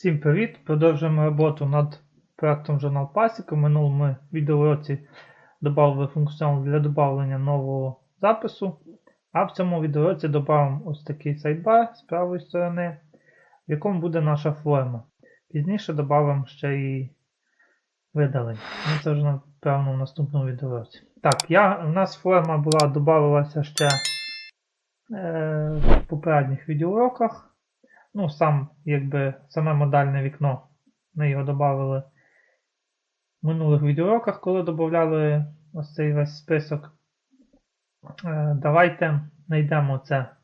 Всім привіт! Продовжуємо роботу над проектом журнал Пасіка. В минулому відеоуроці додали функціонал для додавлення нового запису. А в цьому відеоуроці додамо ось такий сайдбар з правої сторони, в якому буде наша форма. Пізніше додамо ще і видалення. Ну, це вже напевно в наступному відеоуроці. Так, я, у нас форма була додавалася ще е, в попередніх відеоуроках. Ну, сам, якби, саме модальне вікно. Ми його додали в минулих відеоуроках, коли додавали ось цей весь список. Е, давайте знайдемо це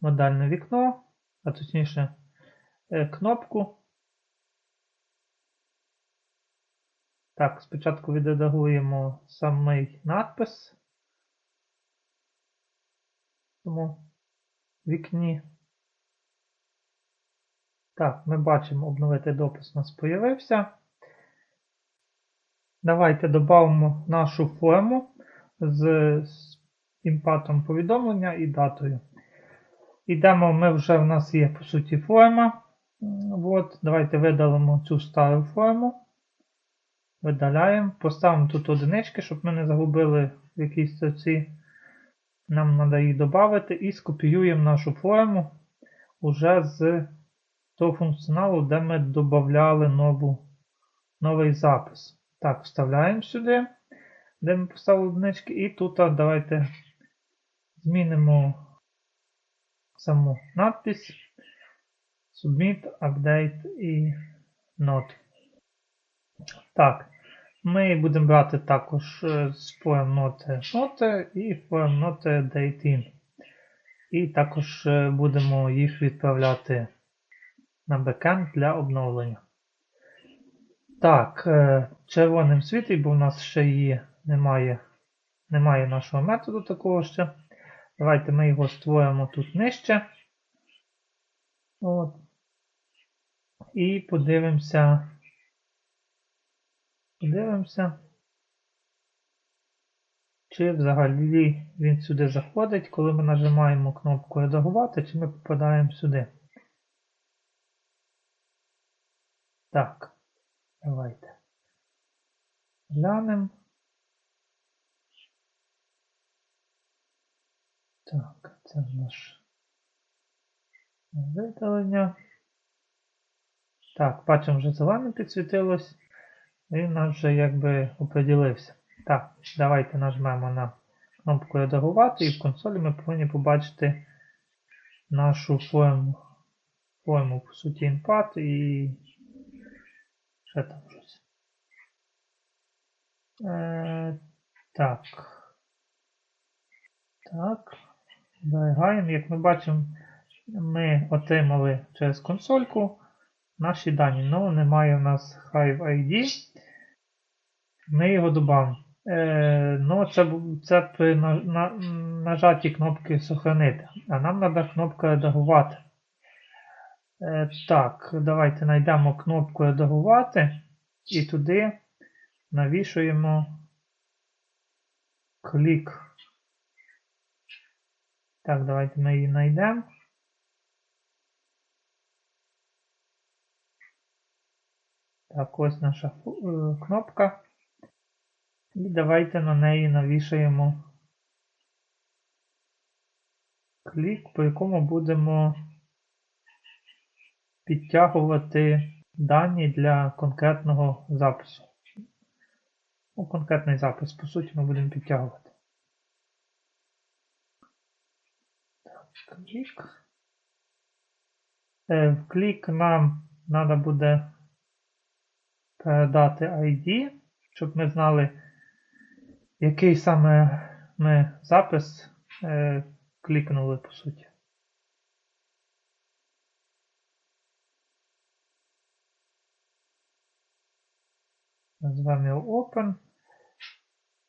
модальне вікно, а точніше е, кнопку. Так, спочатку відредагуємо самий надпис в цьому вікні. Так, ми бачимо, обновити допис у нас з'явився. Давайте додамо нашу форму з, імпатом повідомлення і датою. Ідемо, ми вже в нас є, по суті, форма. От, Давайте видалимо цю стару форму. Видаляємо. Поставимо тут одинички, щоб ми не загубили в якійсь строці. Нам треба її додати і скопіюємо нашу форму уже з того функціоналу, де ми додавали новий запис. Так, вставляємо сюди, де ми поставили одинички, і тут давайте змінимо саму надпись Submit, Update і Not. Так, ми будемо брати також з form note note і form note date in. І також будемо їх відправляти на бекенд для обновлення. Так, е, червоним світить, бо в нас ще є, немає немає нашого методу такого ще. Давайте ми його створимо тут нижче. От. І подивимося. Подивимося, чи взагалі він сюди заходить, коли ми нажимаємо кнопку редагувати, чи ми попадаємо сюди. Так, давайте. Глянемо. Так, це наш видалення. Так, бачимо, вже зелене підсвітилось. І нас вже якби оприділився. Так, давайте нажмемо на кнопку редагувати і в консолі ми повинні побачити нашу форму, форму по суті, інпат і Ще там щось. Е, Так. Так. Зберігаємо. Як ми бачимо, ми отримали через консольку наші дані. Ну, немає у нас Hive ID. Ми його додамо. Е, ну, це це при на, на, нажатті кнопки Сохранити. А нам треба кнопка редагувати. Е, так, давайте знайдемо кнопку редагувати і туди навішуємо клік. Так, давайте ми її знайдемо. Так, ось наша е, кнопка. І давайте на неї навішаємо клік, по якому будемо підтягувати дані для конкретного запису. Ну, конкретний запис, по суті, ми будемо підтягувати. Так, клік. Е, в клік нам треба буде передати ID, щоб ми знали, який саме ми запис е, клікнули, по суті. Назвемо його Open.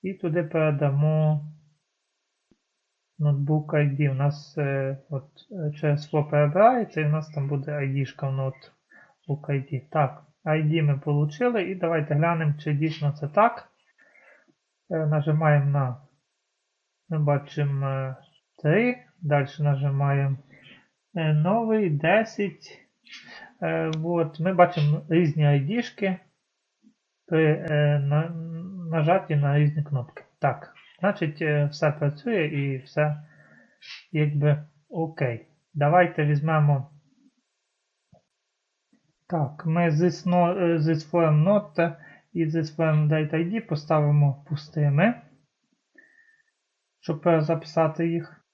І туди передамо Notebook ID. У нас е, от, е, через слово перебирається і у нас там буде ID-шка в Notebook ID. Так, ID ми отримали і давайте глянемо, чи дійсно це так. Е, нажимаємо на, ми бачимо 3, далі нажимаємо новий 10. Е, от, ми бачимо різні ID-шки при е, на, нажатті на різні кнопки. Так, значить, е, все працює і все якби окей. Давайте візьмемо. Так, ми this, no, this і this form date ID поставимо пустими, щоб перезаписати їх.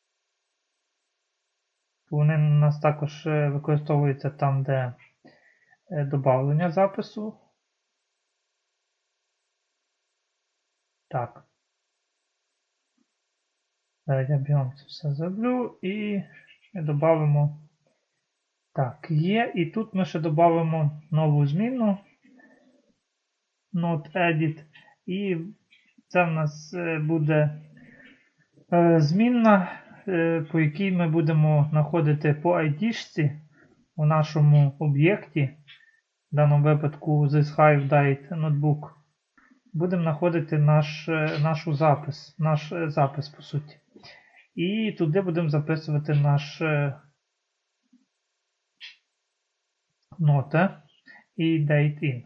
Вони у нас також е, використовуються там, де додавлення запису. Так. Зараз я бігом це все зроблю і додамо. Так, є. І тут ми ще додамо нову зміну. Not edit. І це в нас е, буде е, змінна, е, по якій ми будемо знаходити по ID-шці у нашому об'єкті, в даному випадку this Hive Date Notebook. Будемо знаходити наш, е, нашу запис, наш е, запис, по суті. І туди будемо записувати наш е, нота і date in.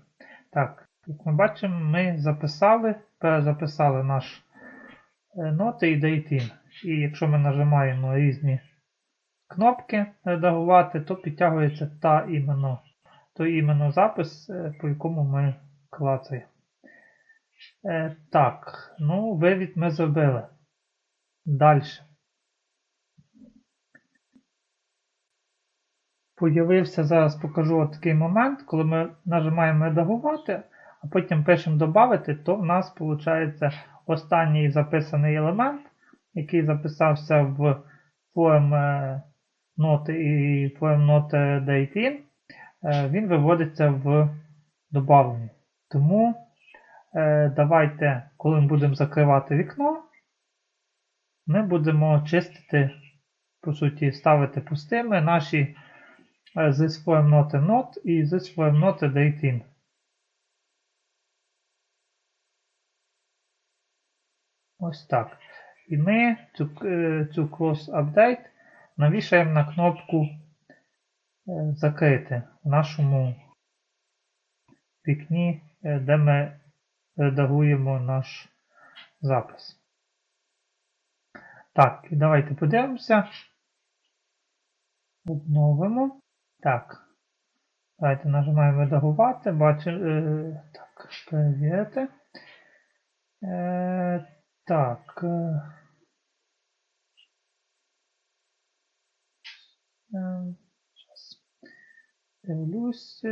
Так, як ми бачимо, ми записали, перезаписали наш ноти і date in. І якщо ми нажимаємо різні кнопки редагувати, то підтягується та іменно, той іменно запис, по якому ми клацаємо. Е, так, ну, вивід ми зробили. Далі. Появився, зараз покажу такий момент, коли ми нажимаємо редагувати, а потім пишемо додати, то в нас виходить останній записаний елемент, який записався в форм е, ноти і форм ноти DateIn, він виводиться в добавлення. Тому е, давайте, коли ми будемо закривати вікно, ми будемо чистити, по суті, ставити пустими наші е, this form not a not і this form not a date in. Ось так. І ми цю, е, цю cross update навішаємо на кнопку е, закрити в нашому вікні, е, де ми редагуємо наш запис. Так, давайте подивимося. Обновимо. Так. Давайте нажимаємо редагувати. Бачимо. Е, так, перевірити. Е, так. Е, е. Дивлюсь.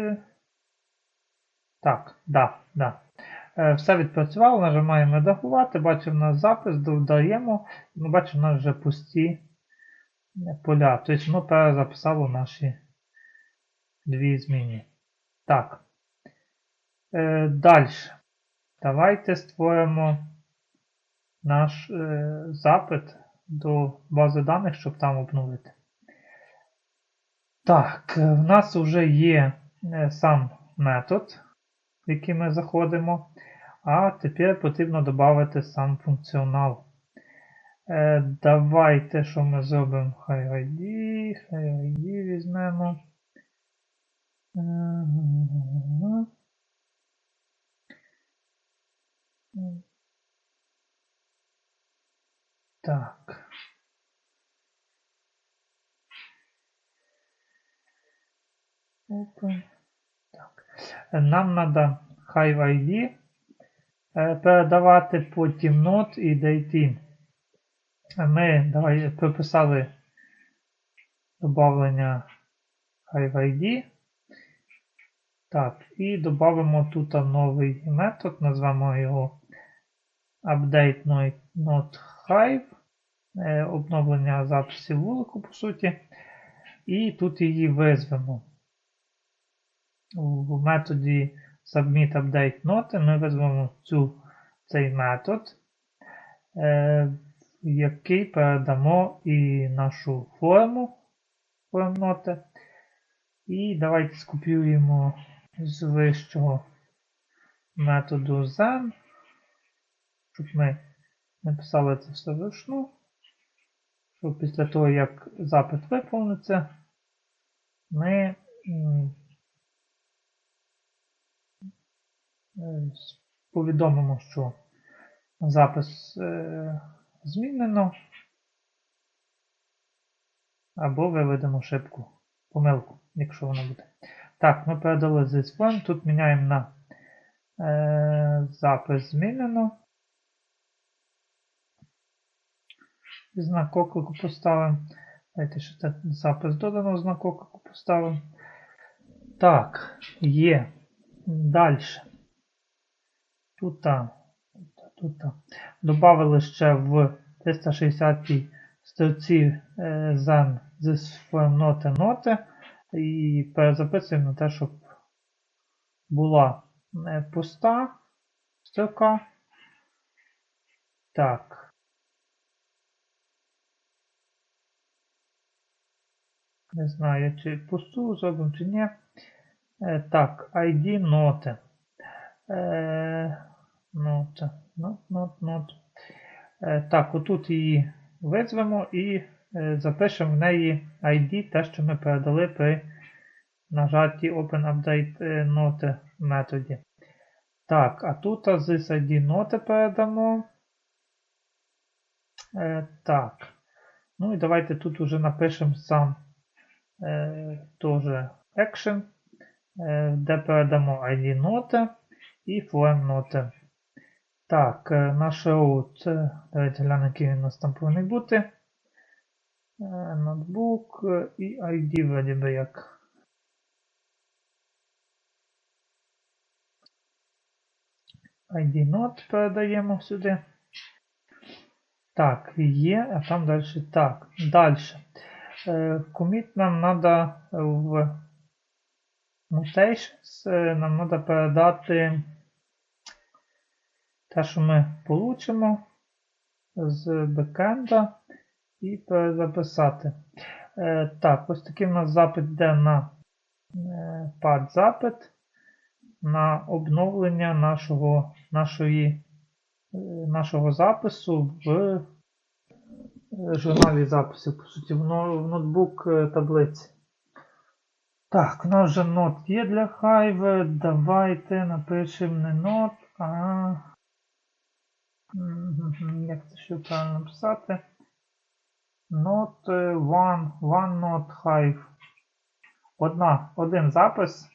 Так, да, да. Е, Все відпрацювало, нажимаємо редагувати, бачимо наш запис, додаємо, ми бачимо, у нас вже пусті поля. Тобто воно перезаписало наші дві зміни. Так. Е, Далі. Давайте створимо наш е, запит до бази даних, щоб там обновити. Так, в нас вже є сам метод, в який ми заходимо. А тепер потрібно додати сам функціонал. Е, давайте, що ми зробимо? Хай ID, хай ID візьмемо. Так. Open. Нам треба Hive ID е, передавати потім not і date. Ми давай, прописали додавлення Hive ID. Так, і додамо тут новий метод, назвемо його update not е, обновлення записів вулику, по суті. І тут її визвемо. В методі submit update note ми визвемо цю, цей метод, е, який передамо і нашу форму note. І давайте скопіюємо з вищого методу zen, щоб ми написали це все вручну, щоб після того, як запит виповниться, ми повідомимо, що запис е, змінено. Або виведемо шибку, помилку, якщо вона буде. Так, ми передали this form. Тут міняємо на е, запис змінено. Знак оклику поставимо. Давайте ще запис додано, знак оклику поставимо. Так, є. Далі. Тут, тут. Добавили ще в 360 стрілці е, Zen this ноти ноти і перезаписуємо на те, щоб була е, пуста стрілка. Так. Не знаю, чи пусту зробимо, чи ні. Е, так, ID ноти. Нота. Нот, нот, нот. Е, так, отут її визвемо і е, запишемо в неї ID, те, що ми передали при нажатті Open Update е, ноти методі. Так, а тут з ID ноти передамо. Так. Ну і давайте тут уже напишемо сам теж action, де передамо ID ноти і form ноти. Так, е, наш е, давайте глянемо, який він у нас там повинен бути. Е, Ноутбук е, і ID вроді би як. ID нот передаємо сюди. Так, є, а там далі так. Далі. Коміт нам треба в mutations, нам треба передати те, що ми получимо з бекенда і перезаписати. Е, так, ось такий у нас запит йде на е, пад запит на обновлення нашого, нашої, е, нашого запису в е, журналі записів, по суті, в, но- в ноутбук е, таблиці. Так, у нас вже нот є для Hive. Давайте напишемо не нот, а. Як це ще правильно написати? Not е, one, one not Hive. Одна, один запис.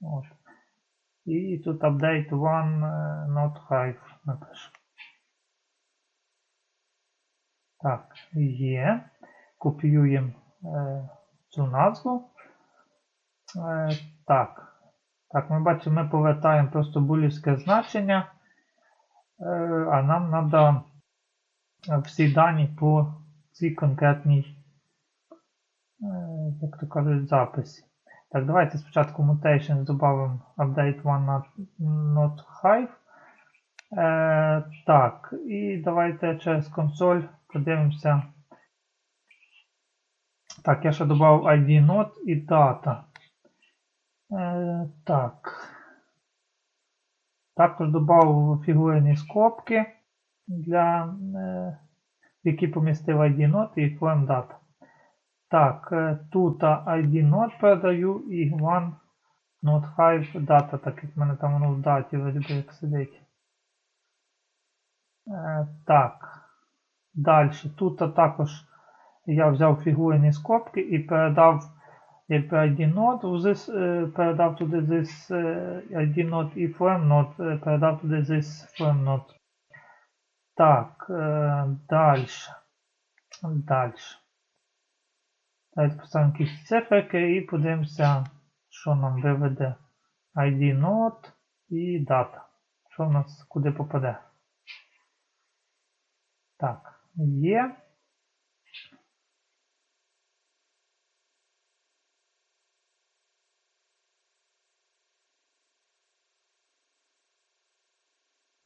От. І тут update one е, not Hive напишу. Так, є. Копіюємо е, цю назву. Е, так. Так, ми бачимо, ми повертаємо просто булівське значення. Е, а нам треба всі дані по цій конкретній, е, як то кажуть, записі. Так, давайте спочатку mutations додамо update one not hive. Е, так, і давайте через консоль подивимося. Так, я ще додав ID not і data. Е, так. Також додав фігурні скобки, для, е, які помістив ID not і form data. Так, е, тут ID not передаю і one not hive data, так як в мене там воно в даті вроді як сидить. Е, так. Далі. Тут також я взяв фігурні скобки і передав як ID node, this, е, передав туди this е, ID node і form node, е, передав туди this form node. Так, е, далі. Далі. Давайте поставимо якісь циферки і подивимося, що нам виведе ID node і дата. Що в нас куди попаде. Так, є.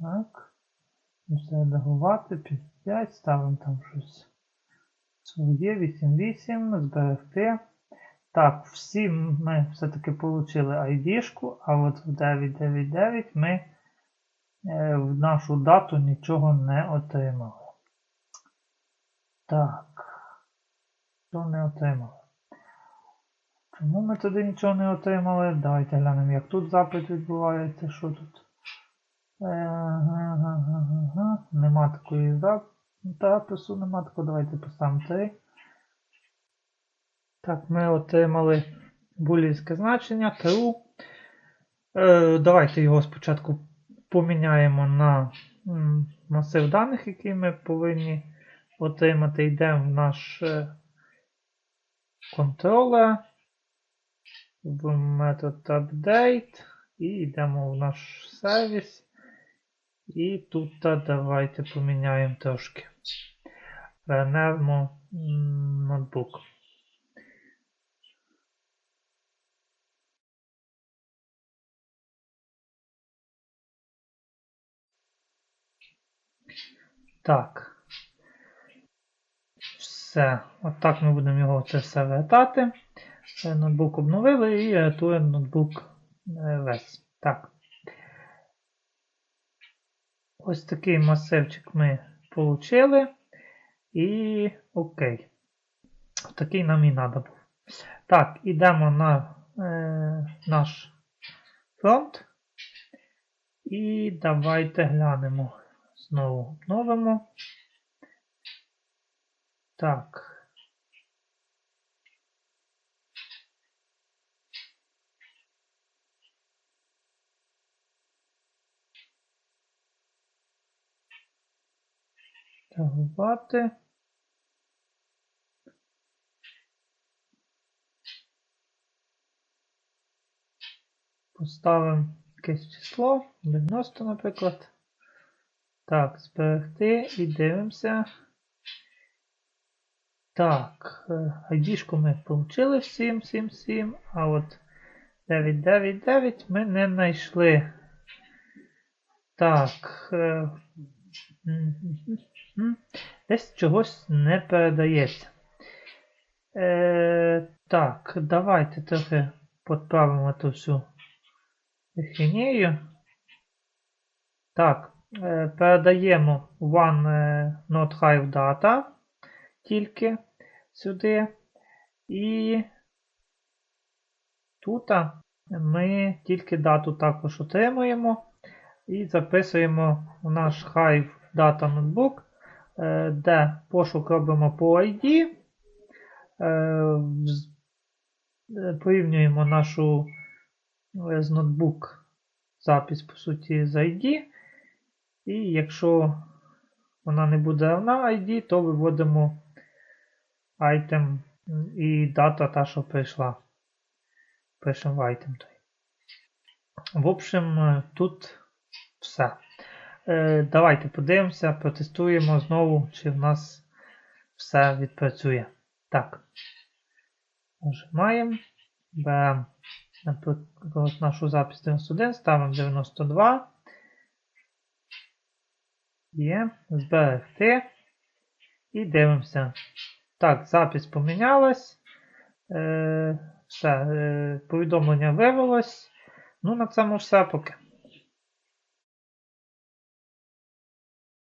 Так. Все редагувати, 5, ставимо там щось своє, 8.8, зберегти. Так, всі ми все-таки отримали ID-шку, а от в 999 ми е, в нашу дату нічого не отримали. Так. Що не отримали? Ну, ми туди нічого не отримали. Давайте глянемо, як тут запит відбувається, що тут. Нема такої запису, нема такого. Давайте поставимо 3. Так, ми отримали булівське значення true. Е, давайте його спочатку поміняємо на масив даних, який ми повинні отримати. Йдемо в наш е, контролер, в метод update і йдемо в наш сервіс. І тут давайте поміняємо трошки. Вернемо м, ноутбук. Так. Все. Отак ми будемо його це все вертати. Е, Ноутбук обновили і рятуємо ноутбук е, весь. Так. Ось такий масивчик ми отримали. І окей. Такий нам і треба був. Так, ідемо на е, наш фронт. І давайте глянемо. Знову обновимо. Так. Тагувати. Поставимо якесь число, 90, наприклад. Так, зберегти і дивимося. Так, е, ID-шку ми отримали в 777, а от 999 ми не знайшли. Так. Десь чогось не передається. Е, так, давайте трохи підправимо ту всю ахінею. Так, е, передаємо one е, not hive data тільки сюди. І тут ми тільки дату також отримуємо і записуємо в наш Hive Data Notebook, де пошук робимо по ID. е, е, Порівнюємо нашу е, з ноутбук запис, по суті, з ID. І якщо вона не буде равна ID, то виводимо item і дата та, що прийшла. Пишемо в item. В общем, е, тут все. Е, давайте подивимося, протестуємо знову, чи в нас все відпрацює. Так. Нажимаємо. Беремо, наприклад, нашу запись 91, ставимо 92. Є. Зберегти. І дивимося. Так, запись помінялась. Е, все, е, повідомлення вивелось. Ну, на цьому все поки.